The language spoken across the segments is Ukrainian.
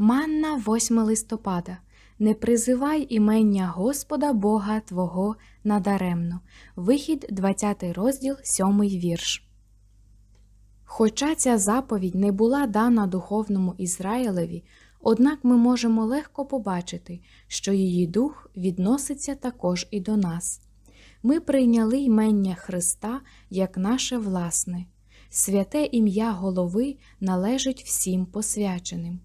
Манна 8 листопада. Не призивай імення Господа Бога Твого надаремно. Вихід 20 розділ 7 вірш. Хоча ця заповідь не була дана духовному Ізраїлеві, однак ми можемо легко побачити, що її дух відноситься також і до нас. Ми прийняли ймення Христа як наше власне. Святе ім'я голови належить всім посвяченим.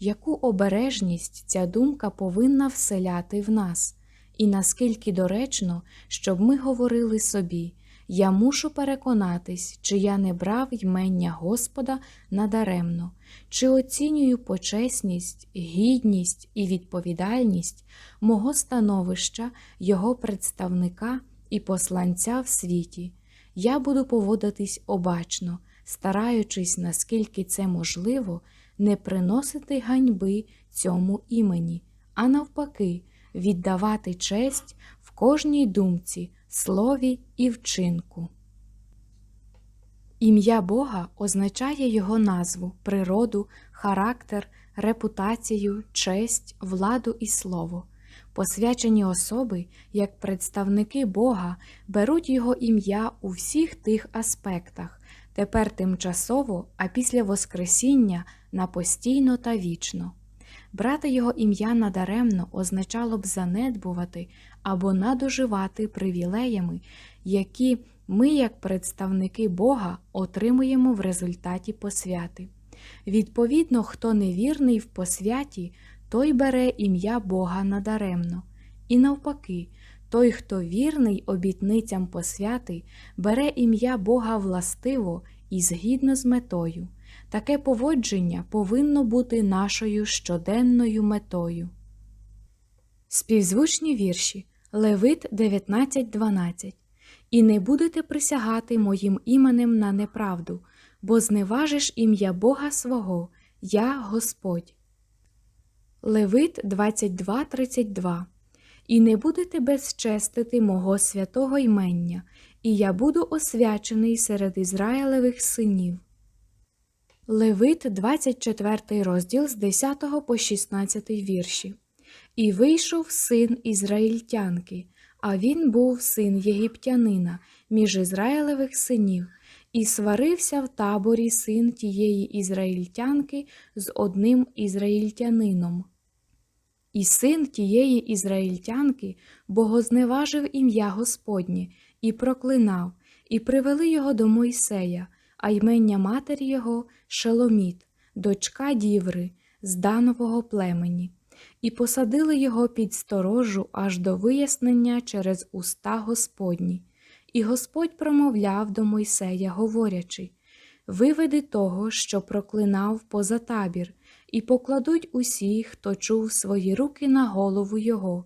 Яку обережність ця думка повинна вселяти в нас, і наскільки доречно, щоб ми говорили собі, я мушу переконатись, чи я не брав ймення Господа надаремно, чи оцінюю почесність, гідність і відповідальність мого становища, його представника і посланця в світі. Я буду поводитись обачно, стараючись, наскільки це можливо, не приносити ганьби цьому імені, а навпаки, віддавати честь в кожній думці, слові і вчинку. Ім'я Бога означає Його назву, природу, характер, репутацію, честь, владу і слово. Посвячені особи, як представники Бога, беруть Його ім'я у всіх тих аспектах, тепер тимчасово, а після Воскресіння на постійно та вічно. Брати Його ім'я надаремно означало б занедбувати або надоживати привілеями, які ми, як представники Бога, отримуємо в результаті посвяти. Відповідно, хто невірний в посвяті, той бере ім'я Бога надаремно. І навпаки, той, хто вірний обітницям посвяти, бере ім'я Бога властиво і згідно з метою. Таке поводження повинно бути нашою щоденною метою. Співзвучні вірші Левит 19.12 І не будете присягати моїм іменем на неправду, бо зневажиш ім'я Бога свого, я Господь. Левит 22.32 І не будете безчестити мого святого ймення, і я буду освячений серед Ізраїлевих синів. Левит, 24 розділ з 10 по 16 вірші. І вийшов син ізраїльтянки, а він був син єгиптянина між Ізраїлевих синів, і сварився в таборі син тієї ізраїльтянки з одним ізраїльтянином. І син тієї ізраїльтянки богозневажив ім'я Господнє і проклинав, і привели його до Мойсея, а ймення матері його Шеломіт, дочка діври, з Данового племені, і посадили його під сторожу аж до вияснення через уста Господні. І Господь промовляв до Мойсея, говорячи Виведи того, що проклинав поза табір, і покладуть усі, хто чув свої руки на голову його,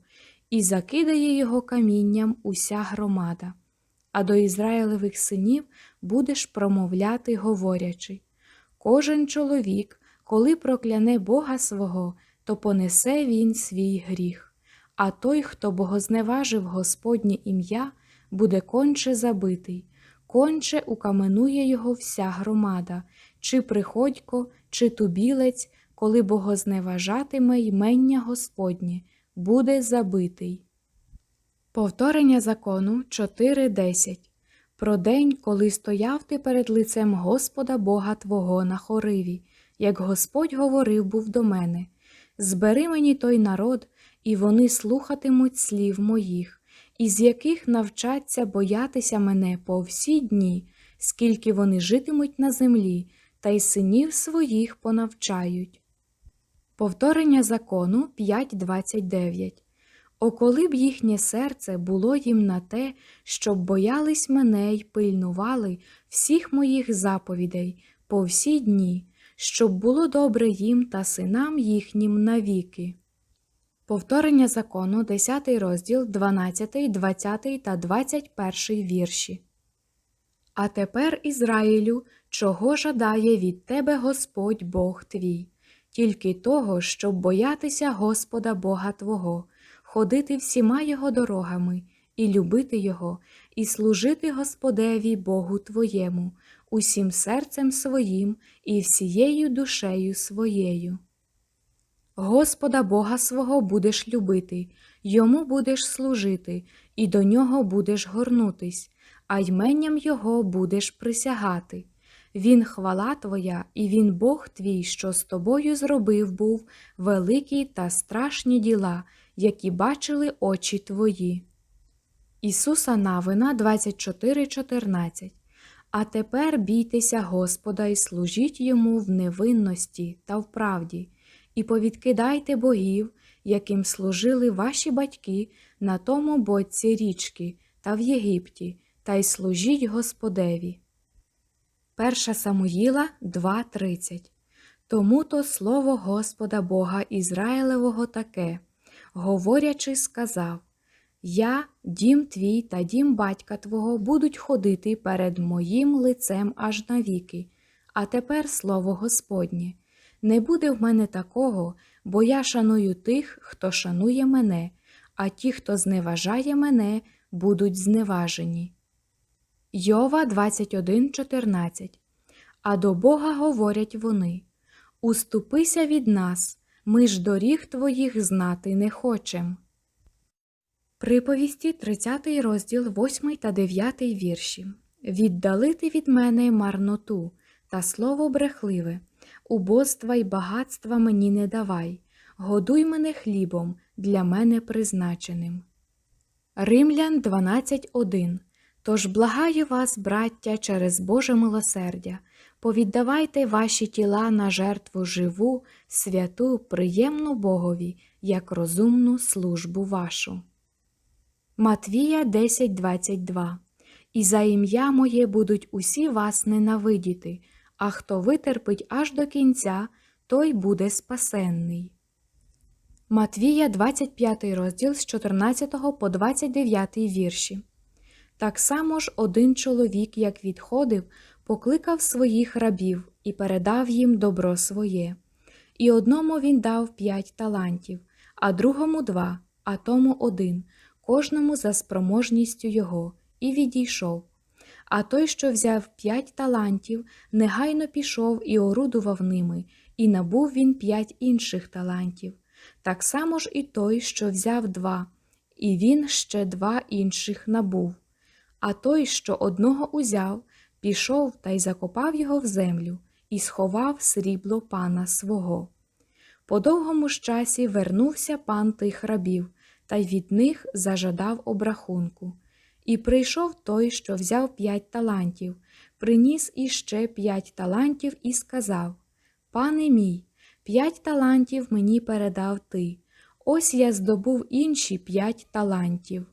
і закидає його камінням уся громада. А до Ізраїлевих синів будеш промовляти, говорячи Кожен чоловік, коли прокляне Бога свого, то понесе він свій гріх, а той, хто богозневажив Господнє ім'я, буде конче забитий, конче укаменує його вся громада, чи приходько, чи тубілець, коли богозневажатиме ймення Господнє, буде забитий. Повторення закону 4.10 Про день, коли стояв ти перед лицем Господа Бога Твого на хориві, як Господь говорив був до мене. Збери мені той народ, і вони слухатимуть слів моїх, із яких навчаться боятися мене по всі дні, скільки вони житимуть на землі, та й синів своїх понавчають. Повторення закону 5.29 О, коли б їхнє серце було їм на те, щоб боялись мене й пильнували всіх моїх заповідей по всі дні, щоб було добре їм та синам їхнім навіки. Повторення закону, 10 розділ, 12, 20 та 21 вірші. А тепер, Ізраїлю, чого жадає від тебе Господь Бог твій, тільки того, щоб боятися Господа Бога Твого, ходити всіма Його дорогами, і любити Його, і служити Господеві Богу Твоєму, усім серцем своїм і всією душею своєю. Господа Бога свого будеш любити, йому будеш служити, і до нього будеш горнутись, а йменням Його будеш присягати. Він хвала твоя, і він Бог твій, що з тобою зробив був великі та страшні діла, які бачили очі твої. Ісуса Навина 24.14 А тепер бійтеся Господа і служіть йому в невинності та в правді, і повідкидайте богів, яким служили ваші батьки на тому боці річки та в Єгипті, та й служіть Господеві. 1 Самуїла 2.30 Тому то слово Господа Бога Ізраїлевого таке, говорячи, сказав Я, дім твій та дім батька твого будуть ходити перед моїм лицем аж навіки, а тепер слово Господнє. Не буде в мене такого, бо я шаную тих, хто шанує мене, а ті, хто зневажає мене, будуть зневажені. Йова 21.14 А до Бога говорять вони Уступися від нас, ми ж доріг твоїх знати не хочем. Приповісті 30 розділ 8 та 9 вірші Віддалити від мене марноту та слово брехливе, убоства й багатства мені не давай, годуй мене хлібом для мене призначеним. Римлян 12.1 Тож благаю вас, браття, через Боже милосердя, повіддавайте ваші тіла на жертву живу, святу, приємну Богові, як розумну службу вашу. Матвія 10.22 І за ім'я моє будуть усі вас ненавидіти, а хто витерпить аж до кінця, той буде спасенний. Матвія 25 розділ з 14 по 29 вірші. Так само ж один чоловік, як відходив, покликав своїх рабів і передав їм добро своє. І одному він дав п'ять талантів, а другому два, а тому один, кожному за спроможністю його, і відійшов. А той, що взяв п'ять талантів, негайно пішов і орудував ними, і набув він п'ять інших талантів. Так само ж і той, що взяв два, і він ще два інших набув. А той, що одного узяв, пішов та й закопав його в землю і сховав срібло пана свого. По довгому ж часі вернувся пан тих рабів та й від них зажадав обрахунку. І прийшов той, що взяв п'ять талантів, приніс іще п'ять талантів і сказав Пане мій, п'ять талантів мені передав ти. Ось я здобув інші п'ять талантів.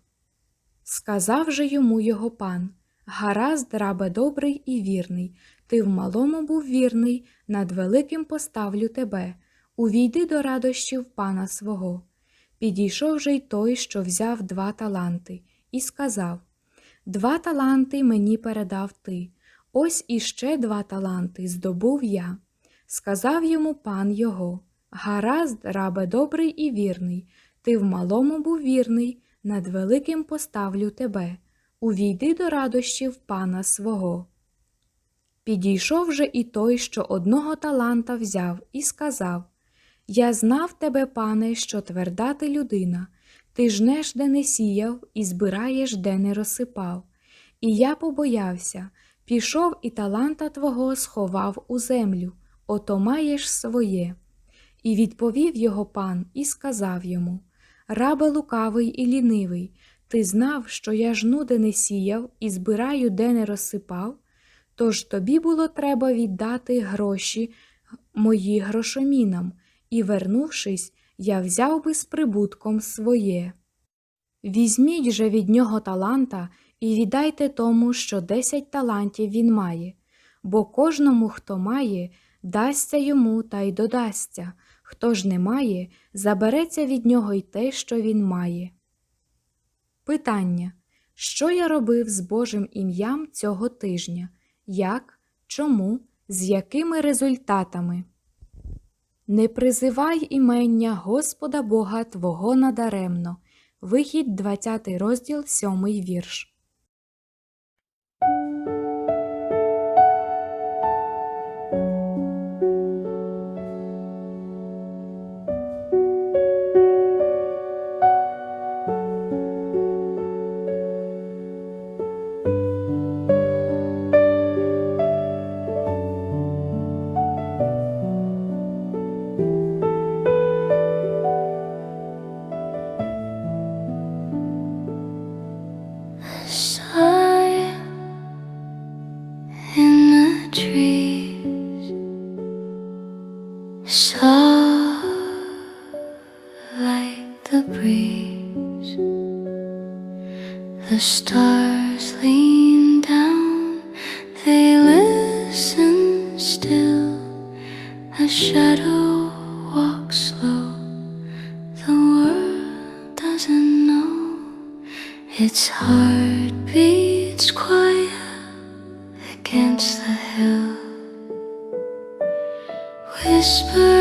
Сказав же йому його пан Гаразд, рабе добрий і вірний, ти в малому був вірний, над великим поставлю тебе, увійди до радощів пана свого. Підійшов же й той, що взяв два таланти, і сказав Два таланти мені передав ти, ось іще два таланти здобув я. Сказав йому пан його Гаразд, рабе добрий і вірний, ти в малому був вірний, над великим поставлю тебе, увійди до радощів пана свого. Підійшов же і той, що одного таланта взяв, і сказав Я знав тебе, пане, що тверда ти людина, ти жнеш, де не сіяв, і збираєш, де не розсипав. І я побоявся, пішов і таланта твого сховав у землю, ото маєш своє. І відповів його пан і сказав йому Рабе лукавий і лінивий, ти знав, що я жну, де не сіяв, і збираю, де не розсипав, тож тобі було треба віддати гроші мої грошомінам, і, вернувшись, я взяв би з прибутком своє. Візьміть же від нього таланта і віддайте тому, що десять талантів він має, бо кожному, хто має, дасться йому та й додасться, хто ж не має, забереться від нього й те, що він має. Питання Що я робив з Божим ім'ям цього тижня? Як, чому, з якими результатами? Не призивай імення Господа Бога Твого надаремно. Вихід 20 розділ 7 вірш. The stars lean down, they listen still. A shadow walks slow. The world doesn't know. Its heart beats quiet against the hill. Whisper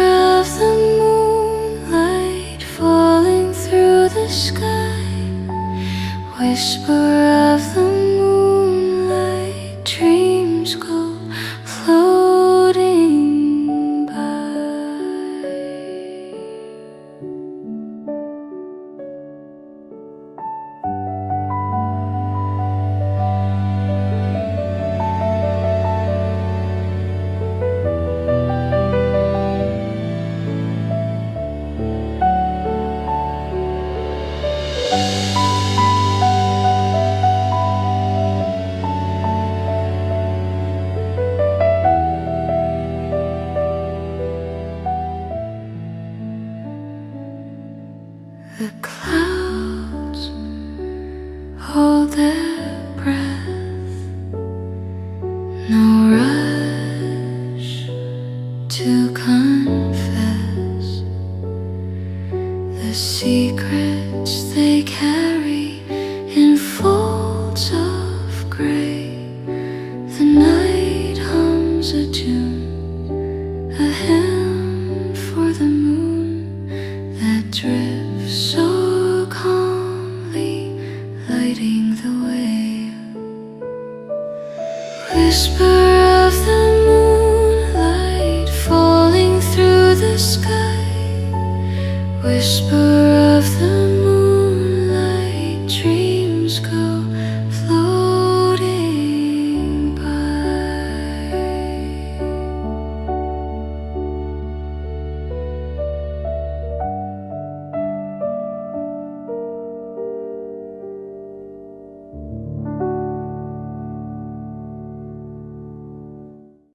Whisper The clouds hold their breath, no rush to confess the secrets they carry in folds of gray. The night hums a tune, of the